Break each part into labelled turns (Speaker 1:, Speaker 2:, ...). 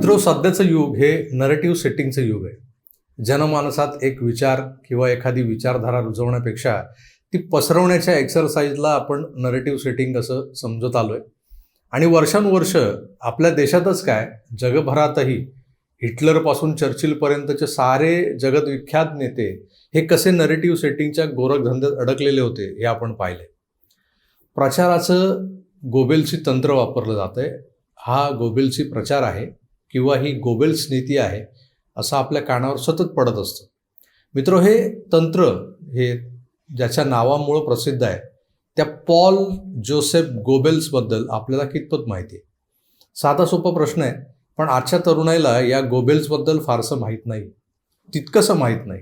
Speaker 1: मित्रो सध्याचं युग हे नरेटिव्ह सेटिंगचं युग आहे. जनमानसात एक विचार किंवा एखादी विचारधारा रुजवण्यापेक्षा ती पसरवण्याच्या एक्सरसाइजला आपण नरेटिव्ह सेटिंग असं समजत आलो आहे आणि वर्षानुवर्ष आपल्या देशातच काय जगभरातही हिटलरपासून चर्चिलपर्यंतचे सारे जगदविख्यात नेते हे कसे नरेटिव्ह सेटिंगच्या गोरखधंद्यात अडकलेले होते हे आपण पाहिले प्रचाराचं गोबेलची तंत्र वापरलं जातं आहे हा गोबेलची प्रचार आहे. किंवा ही गोबेल्स नीती आहे असं आपल्या कानावर सतत पडत असतं. मित्र हे तंत्र हे ज्याच्या नावामुळं प्रसिद्ध आहे त्या पॉल जोसेफ गोबेल्सबद्दल आपल्याला कितपत माहिती आहे? साधा सोपा प्रश्न आहे पण आजच्या तरुणाईला या गोबेल्सबद्दल फारसं माहीत नाही. तितकंसं माहीत नाही.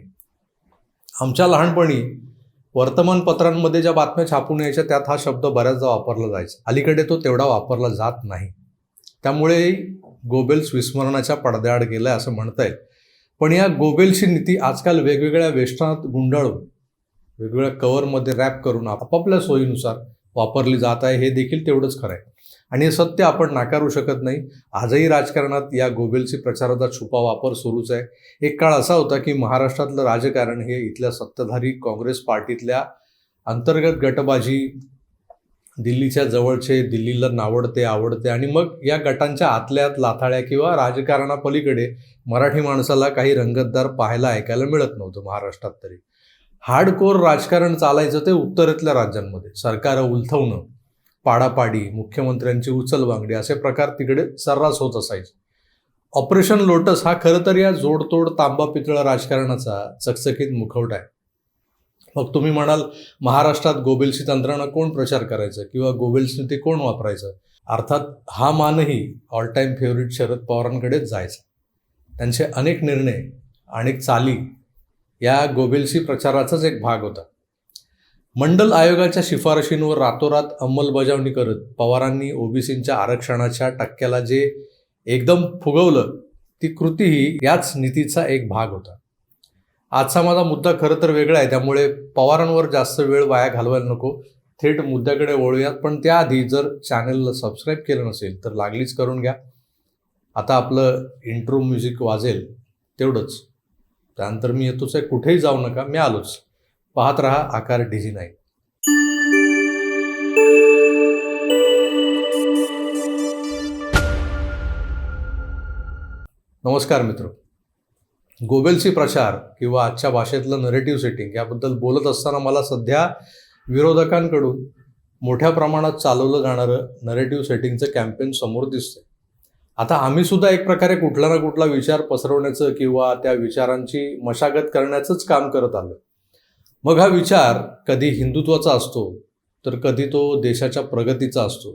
Speaker 1: आमच्या लहानपणी वर्तमानपत्रांमध्ये ज्या बातम्या छापून यायच्या त्यात हा शब्द बऱ्याचदा वापरला जायचा. अलीकडे तो तेवढा वापरला जात नाही. त्यामुळे गोबेल्स विस्मरणाच्या पडद्याआड गेलाय असं म्हणता येईल पण या गोबेलची नीती आजकाल वेगवेगळ्या वेष्टनात गुंडाळून वेगवेगळ्या कवरमध्ये रॅप करून आपापल्या सोयीनुसार वापरली जात आहे हे देखील तेवढंच खरं आहे. आणि हे सत्य आपण नाकारू शकत नाही. आजही राजकारणात या गोबेलची प्रचाराचा छुपा वापर सुरूच आहे. एक काळ असा होता की महाराष्ट्रातलं राजकारण हे इथल्या सत्ताधारी काँग्रेस पार्टीतल्या अंतर्गत गटबाजी दिल्लीच्या जवळचे दिल्लीला नावडते आवडते आणि मग या गटांच्या आतल्यात लाथाळ्या किंवा राजकारणापलीकडे मराठी माणसाला काही रंगतदार पाहायला ऐकायला मिळत नव्हतं महाराष्ट्रात तरी. हार्डकोर राजकारण चालायचं ते उत्तरेतल्या राज्यांमध्ये. सरकार उलथवणं पाडापाडी मुख्यमंत्र्यांची उचलबांगडी असे प्रकार तिकडे सर्रास होत असायचे. ऑपरेशन लोटस हा खरं तर या जोडतोड तांबा पितळ राजकारणाचा चकचकीत मुखवटा आहे. मग तुम्ही म्हणाल महाराष्ट्रात गोबेल्सी तंत्रानं कोण प्रचार करायचं किंवा गोबेल्सने ते कोण वापरायचं? अर्थात हा मानही ऑल टाईम फेवरेट शरद पवारांकडेच जायचा. त्यांचे अनेक निर्णय अनेक चाली या गोबेल्सी प्रचाराचाच एक भाग होता. मंडल आयोगाच्या शिफारशींवर रातोरात अंमलबजावणी करत पवारांनी ओबीसींच्या आरक्षणाच्या टक्क्याला जे एकदम फुगवलं ती कृतीही याच नीतीचा एक भाग होता. आजचा माझा मुद्दा खरं तर वेगळा आहे त्यामुळे पवारांवर जास्त वेळ वाया घालवायला नको. थेट मुद्द्याकडे वळूयात पण त्याआधी जर चॅनलला सबस्क्राईब केलं नसेल तर लागलीच करून घ्या. आता आपलं इंट्रो म्युझिक वाजेल तेवढंच. त्यानंतर मी येतोच आहे कुठेही जाऊ नका मी आलोच. पाहत राहा आकार डिझी नाही नमस्कार मित्र. गोबेलची प्रचार किंवा आजच्या भाषेतलं नरेटिव्ह सेटिंग याबद्दल बोलत असताना मला सध्या विरोधकांकडून मोठ्या प्रमाणात चालवलं जाणारं नरेटिव्ह सेटिंगचं कॅम्पेन समोर दिसतंय. आता आम्ही सुद्धा एक प्रकारे कुठला ना कुठला विचार पसरवण्याचं किंवा त्या विचारांची मशागत करण्याचंच काम करत आलो मग हा विचार कधी हिंदुत्वाचा असतो तर कधी तो देशाच्या प्रगतीचा असतो.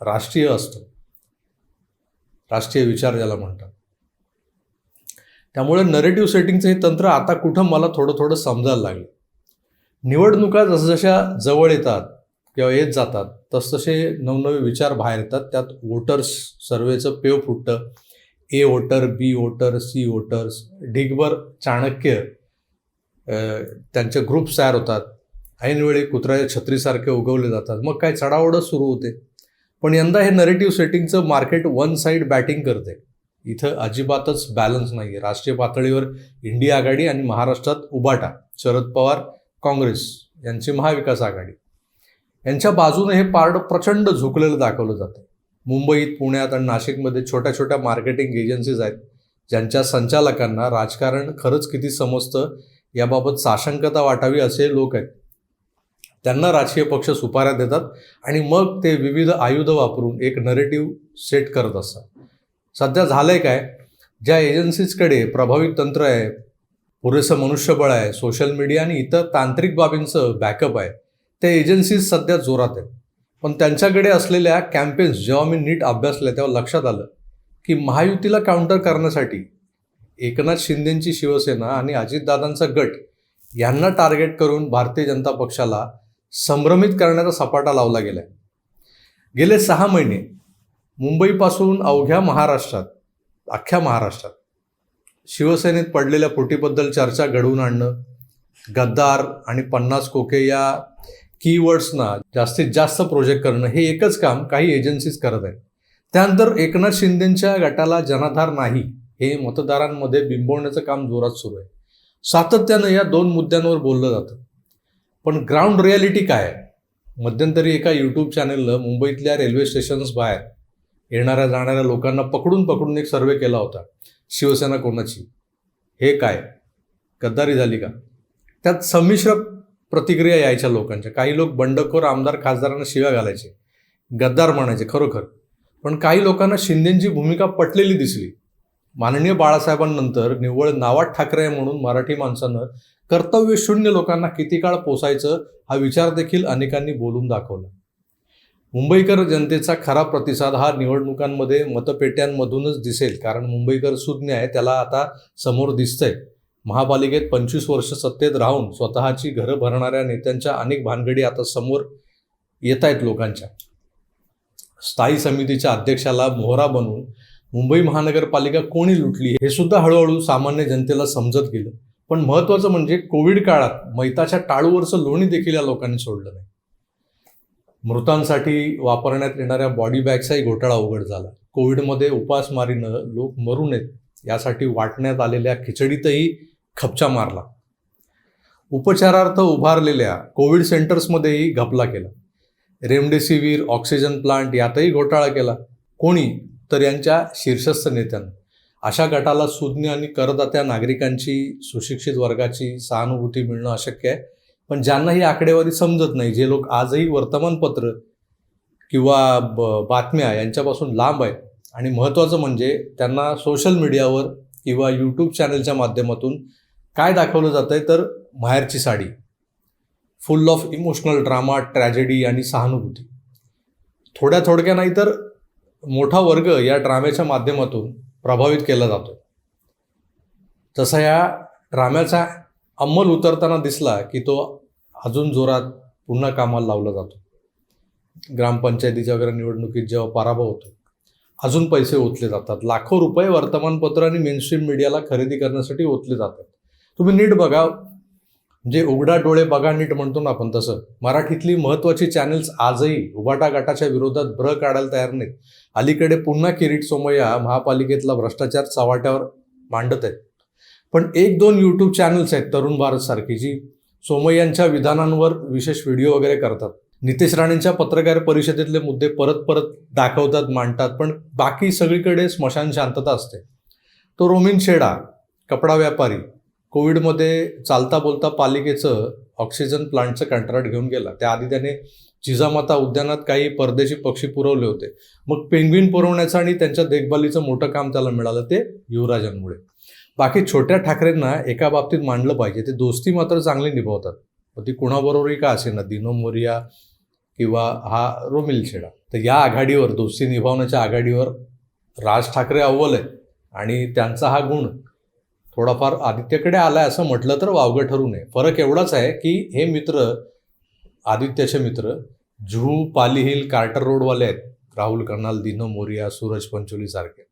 Speaker 1: राष्ट्रीय असतो. राष्ट्रीय विचार ज्याला म्हणतात. त्यामुळे नरेटिव्ह सेटिंगचं हे तंत्र आता कुठं मला थोडं थोडं समजायला लागलं. निवडणुका जसजशा जवळ येतात किंवा येत जातात तसतसे नवनवे विचार बाहेर येतात. त्यात वोटर्स सर्वेचं पेव फुटतं. A voter B voter C voters ढिगभर Chanakya त्यांचे ग्रुप्स तयार होतात. ऐनवेळी कुत्र्याच्या छत्रीसारखे उगवले जातात. मग काय चढाओढच सुरू होते. पण यंदा हे नरेटिव्ह सेटिंगचं मार्केट वन साईड बॅटिंग करते. इथं अजिबातच बॅलन्स नाही आहे राष्ट्रीय पातळीवर इंडिया आघाडी आणि महाराष्ट्रात उबाटा शरद पवार काँग्रेस यांची महाविकास आघाडी. यांच्या बाजूने हे पारड प्रचंड झुकलेलं दाखवलं जातं मुंबईत पुण्यात आणि नाशिकमध्ये छोट्या छोट्या मार्केटिंग एजन्सीज आहेत ज्यांच्या संचालकांना राजकारण खरंच किती समजतं याबाबत साशंकता वाटावी असे लोक आहेत. त्यांना राजकीय पक्ष सुपाऱ्या देतात आणि मग ते विविध आयुध वापरून एक नरेटिव्ह सेट करत असतात. सध्या झालंय काय? ज्या एजन्सीजकडे प्रभावित तंत्र आहे पुरेसं मनुष्यबळ आहे सोशल मीडिया आणि इतर तांत्रिक बाबींचं बॅकअप आहे त्या एजन्सीज सध्या जोरात आहेत. पण त्यांच्याकडे असलेल्या कॅम्पेन्स जेव्हा मी नीट अभ्यासले तेव्हा लक्षात आलं की महायुतीला काउंटर करण्यासाठी एकनाथ शिंदेंची शिवसेना आणि अजितदादांचा गट यांना टार्गेट करून भारतीय जनता पक्षाला संभ्रमित करण्याचा सपाटा लावला गेलाय. गेले सहा महिने मुंबईपासून अवघ्या महाराष्ट्रात अख्ख्या महाराष्ट्रात शिवसेनेत पडलेल्या फुटीबद्दल चर्चा घडवून आणणं गद्दार आणि पन्नास कोके या कीवर्ड्सना जास्तीत जास्त प्रोजेक्ट करणं हे एकच काम काही एजन्सीज करत आहेत. त्यानंतर एकनाथ शिंदेच्या गटाला जनाधार नाही हे मतदारांमध्ये बिंबवण्याचं काम जोरात सुरू आहे. सातत्यानं या दोन मुद्द्यांवर बोललं जातं. पण ग्राउंड रियालिटी काय आहे? मध्यंतरी एका यूट्यूब चॅनलनं मुंबईतल्या रेल्वे स्टेशन्स बाहेर येणाऱ्या जाणाऱ्या लोकांना पकडून पकडून एक सर्वे केला होता. शिवसेना कोणाची? हे काय? गद्दारी झाली का? त्यात संमिश्र प्रतिक्रिया यायच्या लोकांच्या. काही लोक बंडखोर आमदार खासदारांना शिव्या घालायचे. गद्दार म्हणायचे खरोखर. पण काही लोकांना शिंदेची भूमिका पटलेली दिसली. माननीय बाळासाहेबांनंतर निव्वळ नावात ठाकरे आहे म्हणून मराठी माणसानं कर्तव्य शून्य लोकांना किती काळ पोसायचं हा विचार देखील अनेकांनी बोलून दाखवला. मुंबईकर जनतेचा खरा प्रतिसाद हा निवडणुकांमध्ये मतपेट्यांमधूनच दिसेल कारण मुंबईकर सुज्ञ आहे त्याला आता समोर दिसतंय. महापालिकेत पंचवीस वर्ष सत्तेत राहून स्वतःची घरं भरणाऱ्या नेत्यांच्या अनेक भानगडी आता समोर येत आहेत लोकांच्या. स्थायी समितीच्या अध्यक्षाला मोहरा बनवून मुंबई महानगरपालिका कोणी लुटली हे सुद्धा हळूहळू सामान्य जनतेला समजत गेलं. पण महत्त्वाचं म्हणजे कोविड काळात मैताच्या टाळूवरचं लोणी देखील या लोकांनी सोडलं नाही. मृतांसाठी वापरण्यात येणाऱ्या बॉडी बॅगचाही घोटाळा उघड झाला. कोविडमध्ये उपासमारीनं लोक मरू नयेत यासाठी वाटण्यात आलेल्या खिचडीतही खपचा मारला. उपचारार्थ उभारलेल्या कोविड सेंटर्समध्येही घपला केला. रेमडेसिवीर ऑक्सिजन प्लांट यातही घोटाळा केला. कोणी तर यांच्या शीर्षस्थ नेत्यांनी. अशा गटाला सुज्ञ आणि करदात्या नागरिकांची सुशिक्षित वर्गाची सहानुभूती मिळणं अशक्य आहे. पण ज्यांना ही आकडेवारी समजत नाही जे लोक आजही वर्तमानपत्र किंवा ब बातम्या यांच्यापासून लांब आहेत. आणि महत्त्वाचं म्हणजे त्यांना सोशल मीडियावर किंवा यूट्यूब चॅनलच्या माध्यमातून काय दाखवलं जातं आहे तर माहेरची sari. Full of emotional drama tragedy आणि सहानुभूती. थोड्या थोडक्या नाही तर मोठा वर्ग या ड्राम्याच्या माध्यमातून प्रभावित केला जातो तसा या ड्राम्याचा अंमल उतरताना दिसला की तो अजून जोरात पुन्हा कामाला लावला जातो. ग्रामपंचायतीच्या वगैरे निवडणुकीत जेव्हा पराभव होतो अजून पैसे ओतले जातात. लाखो रुपये वर्तमानपत्र आणि मेनस्ट्रीम मीडियाला खरेदी करण्यासाठी ओतले जातात. तुम्ही नीट बघा जे उघडा डोळे बघा नीट म्हणतो ना आपण तसं. मराठीतली महत्त्वाची चॅनेल्स आजही उभाटा गटाच्या विरोधात ब्र काढायला तयार नाहीत. अलीकडे पुन्हा किरीट सोमय्या महापालिकेतला भ्रष्टाचार चव्हाट्यावर मांडत आहेत. पण एक दोन यूट्यूब चॅनल्स आहेत तरुण भारत सारखी जी सोमय्यांच्या विधानांवर विशेष व्हिडिओ वगैरे करतात. नितेश राणेंच्या पत्रकार परिषदेतले मुद्दे परत परत दाखवतात मांडतात पण बाकी सगळीकडे स्मशान शांतता असते. तो रोमिन शेडा कपडा व्यापारी कोविडमध्ये चालता बोलता पालिकेचं ऑक्सिजन प्लांटचं कंत्राट घेऊन गेला. त्याआधी त्याने जिजामाता उद्यानात काही परदेशी पक्षी पुरवले होते. मग पेंग्विन पुरवण्याचं आणि त्यांच्या देखभालीचं मोठं काम त्याला मिळालं ते युवराजांमुळे. बाकी छोट्या ठाकरेंना एका बाबतीत मांडलं पाहिजे. ते दोस्ती मात्र चांगली निभावतात. मग ती कुणाबरोबरही का असे ना? दिनो मोरिया किंवा हा रोमिल छेडा तर या आघाडीवर दोस्ती निभावण्याच्या आघाडीवर राज ठाकरे अव्वल आहेत आणि त्यांचा हा गुण थोडाफार आदित्यकडे आलाय असं म्हटलं तर वावगं ठरू नये. फरक एवढाच आहे की हे मित्र आदित्यचे मित्र जुहू पाली हिल कार्टर रोडवाले आहेत. राहुल कर्नाल दिनो मोरिया सूरज पंचोली सारखे.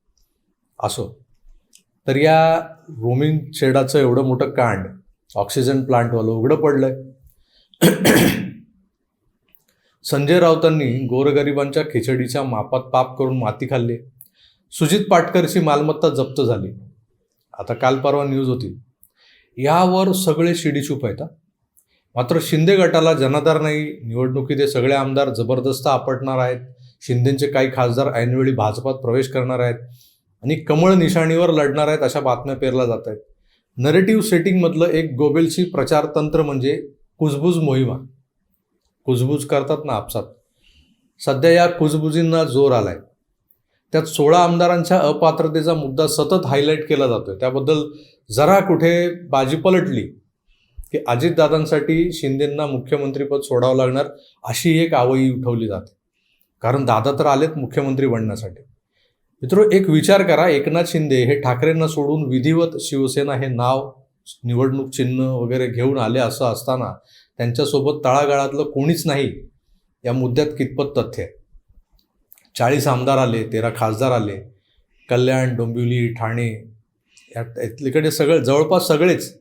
Speaker 1: असो. तर या रोमिंग शेडाचं एवढं मोठं कांड ऑक्सिजन प्लांटवालं उघडं पडलंय. संजय राऊतांनी गोरगरिबांच्या खिचडीच्या मापात पाप करून माती खाल्ली. सुजित पाटकरची मालमत्ता जप्त झाली. आता काल परवा न्यूज होती. यावर सगळे शिडीचूप आहेत मात्र शिंदे गटाला जनाधार नाही निवडणुकीत हे सगळे आमदार जबरदस्त आपटणार आहेत. शिंदेचे काही खासदार ऐनवेळी भाजपात प्रवेश करणार आहेत. आणि कमळ निशाणीवर लढणार आहेत अशा बातम्या पेरल्या जात आहेत. नरेटिव्ह सेटिंगमधलं एक गोबेलची प्रचार तंत्र म्हणजे कुजबूज मोहिमा. कुजबूज करतात ना आपसात. सध्या या कुजबुजींना जोर आलाय. त्यात सोळा आमदारांच्या अपात्रतेचा मुद्दा सतत हायलाईट केला जातोय. त्याबद्दल जरा कुठे बाजी पलटली की अजितदादांसाठी शिंदेंना मुख्यमंत्रीपद सोडावं लागणार अशी एक आवई उठवली जाते. कारण दादा तर आलेत मुख्यमंत्री बनण्यासाठी. मित्रो एक विचार करा एकनाथ शिंदे हे ठाकरेंना सोडून विधिवत शिवसेना हे नाव निवडणूक चिन्ह वगैरे घेऊन आले असं असताना त्यांच्यासोबत तळागाळातलं कोणीच नाही या मुद्द्यात कितपत तथ्य आहे? चाळीस आमदार आले तेरा खासदार आले कल्याण डोंबिवली ठाणे या इथलीकडे सगळे जवळपास सगळेच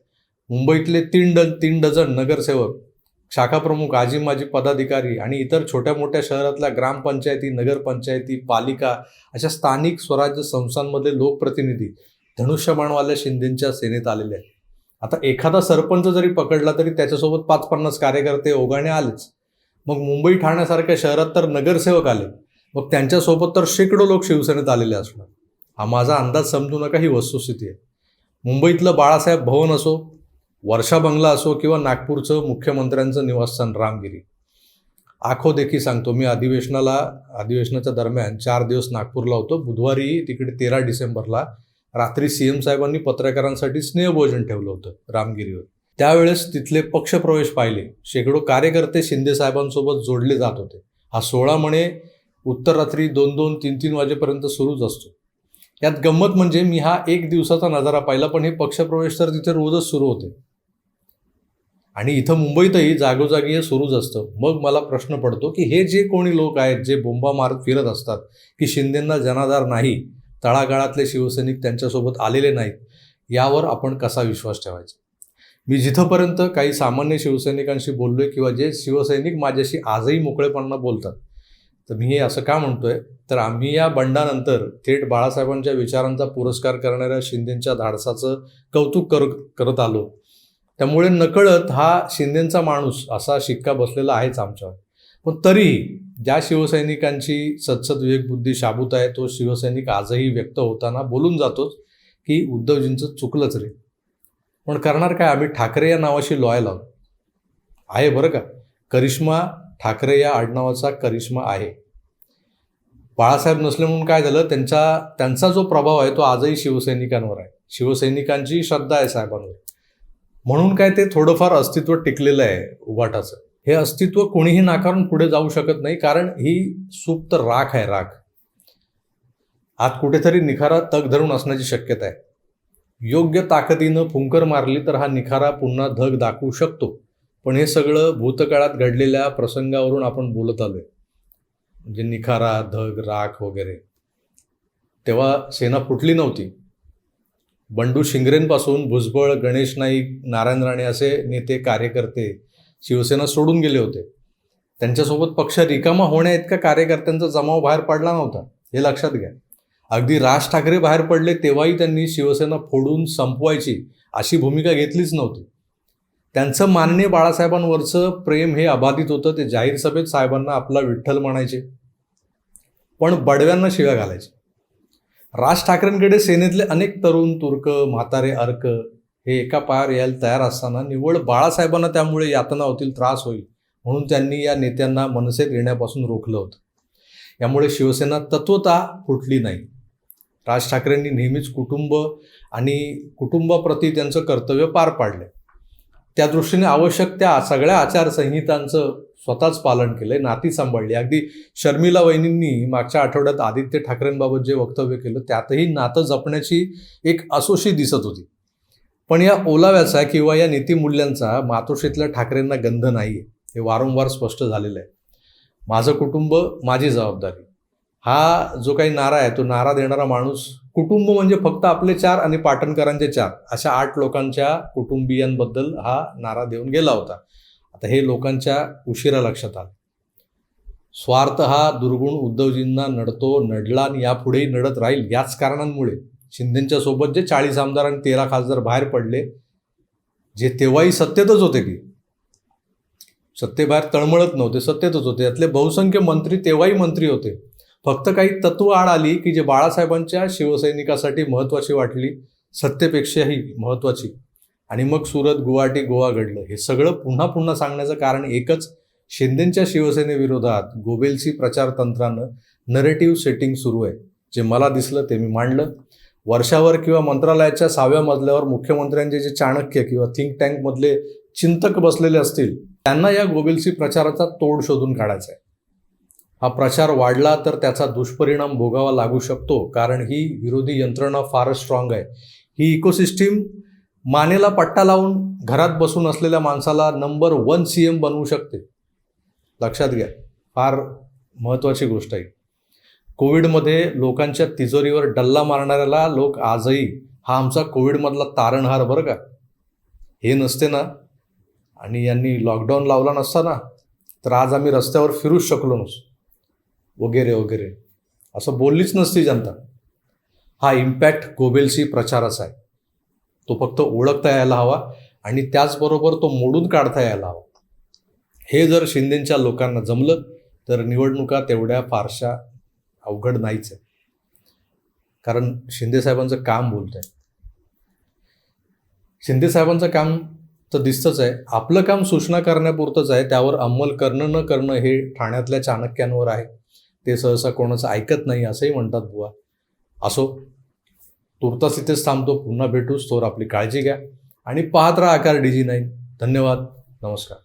Speaker 1: मुंबईतले तीन ड तीन डझन नगरसेवक शाखाप्रमुख आजी माजी पदाधिकारी आणि इतर छोट्या मोठ्या शहरातल्या ग्रामपंचायती नगरपंचायती पालिका अशा स्थानिक स्वराज्य संस्थांमधले लोकप्रतिनिधी धनुष्यबाणवाल्या शिंदेच्या सेनेत आलेले आहेत. आता एखादा सरपंच जरी पकडला तरी त्याच्यासोबत पाच पन्नास कार्यकर्ते ओघाणे आलेच. मग मुंबई ठाण्यासारख्या शहरात तर नगरसेवक आले. मग त्यांच्यासोबत तर शेकडो लोक शिवसेनेत आलेले असणार. हा माझा अंदाज समजू नका ही वस्तुस्थिती आहे. मुंबईतलं बाळासाहेब भवन असो वर्षा बंगला असो किंवा नागपूरचं मुख्यमंत्र्यांचं निवासस्थान रामगिरी. आखो देखी सांगतो मी अधिवेशनाला अधिवेशनाच्या दरम्यान चार दिवस नागपूरला होतो. बुधवारी तिकडे तेरा डिसेंबरला रात्री सी एम साहेबांनी पत्रकारांसाठी स्नेहभोजन ठेवलं होतं रामगिरीवर. त्यावेळेस तिथले पक्षप्रवेश पाहिले. शेकडो कार्यकर्ते शिंदे साहेबांसोबत जोडले जात होते. हा सोहळा म्हणे उत्तर रात्री दोन दोन तीन तीन वाजेपर्यंत सुरूच असतो. यात गंमत म्हणजे मी हा एक दिवसाचा नजारा पाहिला पण हे पक्षप्रवेश तर तिथे रोजच सुरू होते. आणि इथं मुंबईतही जागोजागी हे सुरूच असतं. मग मला प्रश्न पडतो की हे जे कोणी लोक आहेत जे बोंबा मारत फिरत असतात की शिंदेंना जनाधार नाही तळागाळातले शिवसैनिक त्यांच्यासोबत आलेले नाहीत यावर आपण कसा विश्वास ठेवायचा? मी जिथंपर्यंत काही सामान्य शिवसैनिकांशी बोललो आहे किंवा जे शिवसैनिक माझ्याशी आजही मोकळेपणा बोलतात तर मी हे असं का म्हणतोय? तर आम्ही या बंडानंतर थेट बाळासाहेबांच्या विचारांचा पुरस्कार करणाऱ्या शिंदेंच्या धाडसाचं कौतुक कर करत आलो. त्यामुळे नकळत हा शिंदेंचा माणूस असा शिक्का बसलेला आहेच आमच्यावर. पण तरीही ज्या शिवसैनिकांची सदसद विवेकबुद्धी शाबूत आहे तो शिवसैनिक आजही व्यक्त होताना बोलून जातोच की उद्धवजींचं चुकलंच रे. पण करणार काय? आम्ही ठाकरे या नावाशी लॉयल आहोत. आहे बरं का? करिश्मा ठाकरे या आडनावाचा करिश्मा आहे. बाळासाहेब नसले म्हणून काय झालं? त्यांचा त्यांचा जो प्रभाव आहे तो आजही शिवसैनिकांवर आहे. शिवसैनिकांची श्रद्धा आहे साहेबांवर. म्हणून काय ते थोडंफार अस्तित्व टिकलेलं आहे उभाटाचं. हे अस्तित्व कोणीही नाकारून पुढे जाऊ शकत नाही कारण ही सुप्त राख आहे राख. आत कुठेतरी निखारा तग धरून असण्याची शक्यता आहे. योग्य ताकदीनं फुंकर मारली तर हा निखारा पुन्हा धग दाखवू शकतो. पण हे सगळं भूतकाळात घडलेल्या प्रसंगावरून आपण बोलत आलोय. म्हणजे निखारा धग राख वगैरे. तेव्हा सेना फुटली नव्हती. बंडू शिंगरेंपासून भुजबळ गणेश नाईक नारायण राणे असे नेते कार्यकर्ते शिवसेना सोडून गेले होते. त्यांच्यासोबत पक्ष रिकामा होण्या इतका कार्यकर्त्यांचा जमाव बाहेर पडला नव्हता हे लक्षात घ्या. अगदी राज ठाकरे बाहेर पडले तेव्हाही त्यांनी शिवसेना फोडून संपवायची अशी भूमिका घेतलीच नव्हती. त्यांचं मान्य बाळासाहेबांवरचं प्रेम हे अबाधित होतं ते जाहीर सभेत साहेबांना आपला विठ्ठल म्हणायचे. पण बडव्यांना शिव्या घालायचे. राज ठाकरेंकडे सेनेतले अनेक तरुण तुर्क म्हातारे अर्क हे एका पायावर यायला तयार असताना निव्वळ बाळासाहेबांना त्यामुळे यातना होतील त्रास होईल म्हणून त्यांनी या नेत्यांना मनसेत येण्यापासून रोखलं होतं. यामुळे शिवसेना तत्वता फुटली नाही. राज ठाकरेंनी नेहमीच कुटुंब आणि कुटुंबाप्रती त्यांचं कर्तव्य पार पाडलं. त्या दृष्टीने आवश्यक त्या सगळ्या आचारसंहितांचं स्वतःच पालन केलंय नाती सांभाळली. अगदी शर्मिला वहिनींनी मागच्या आठवड्यात आदित्य ठाकरेंबाबत जे वक्तव्य केलं त्यातही नातं जपण्याची एक असोशी दिसत होती. पण या ओलाव्याचा किंवा या नीतिमूल्यांचा मातोश्रीतल्या ठाकरेंना गंध नाही आहे हे वारंवार स्पष्ट झालेलं आहे. माझं कुटुंब माझी जबाबदारी. हा जो काही नारा आहे तो नारा देणारा माणूस कुटुंब म्हणजे फक्त आपले चार आणि पाटणकरांचे चार. अशा आठ लोकांच्या कुटुंबियांबद्दल हा नारा देऊन गेला होता. आता हे लोकांच्या उशिरा लक्षात आलं. स्वार्थ हा दुर्गुण उद्धवजींना नडतो नडला आणि यापुढेही नडत राहील याच कारणांमुळे. शिंदेच्या सोबत जे चाळीस आमदार आणि तेरा खासदार बाहेर पडले जे तेव्हाही सत्तेतच होते की. सत्तेबाहेर तळमळत नव्हते सत्तेतच होते. यातले बहुसंख्य मंत्री तेव्हाही मंत्री होते. फक्त काही तत्व आड आली की जे बाळासाहेबांच्या शिवसैनिकासाठी महत्त्वाची वाटली सत्तेपेक्षाही महत्त्वाची आणि मग सुरत गुवाहाटी गोवा घडलं. हे सगळं पुन्हा पुन्हा सांगण्याचं कारण एकच शिंदेच्या शिवसेनेविरोधात गोबेलसी प्रचार तंत्रानं नरेटिव्ह सेटिंग सुरू आहे. जे मला दिसलं ते मी मांडलं. वर्षावर किंवा मंत्रालयाच्या सहाव्या मजल्यावर मुख्यमंत्र्यांचे जे चाणक्य किंवा थिंक टँकमधले चिंतक बसलेले असतील त्यांना या गोबेलसी प्रचाराचा तोड शोधून काढायचा आहे. हा प्रचार वाढला तर त्याचा दुष्परिणाम भोगावा लागू शकतो कारण ही विरोधी यंत्रणा फारच स्ट्रॉंग आहे. ही इकोसिस्टीम मानेला पट्टा लावून घरात बसून असलेल्या माणसाला नंबर वन सी एम बनवू शकते. लक्षात घ्या फार महत्त्वाची गोष्ट आहे. कोविडमध्ये लोकांच्या तिजोरीवर डल्ला मारणाऱ्याला लोक आजही हा आमचा कोविडमधला तारणहार बरं का? हे नसते ना? आणि यांनी लॉकडाऊन लावला नसता ना? तर आज आम्ही रस्त्यावर फिरूच शकलो नसतो. वगैरे वगैरे. असं बोललीच नसती जनता. हा इम्पॅक्ट गोबेलशी प्रचाराचा आहे. तो फक्त ओळखता यायला हवा आणि त्याचबरोबर तो मोडून काढता यायला हवा. हे जर शिंदेच्या लोकांना जमलं तर निवडणुका तेवढ्या फारशा अवघड नाहीच आहे कारण शिंदेसाहेबांचं काम बोलत आहे शिंदेसाहेबांचं काम तर दिसतंच आहे. आपलं काम सूचना करण्यापुरतंच आहे. त्यावर अंमल करणं न करणं हे ठाण्यातल्या चाणक्यांवर आहे. ते सहसा कोणाचं ऐकत नाही असंही म्हणतात बुवा. असो तुर्तास इथेच थांबतो. पुन्हा भेटूच तोवर आपली काळजी घ्या. आणि पाहत राहा आकार डी जी नाईन. धन्यवाद. नमस्कार.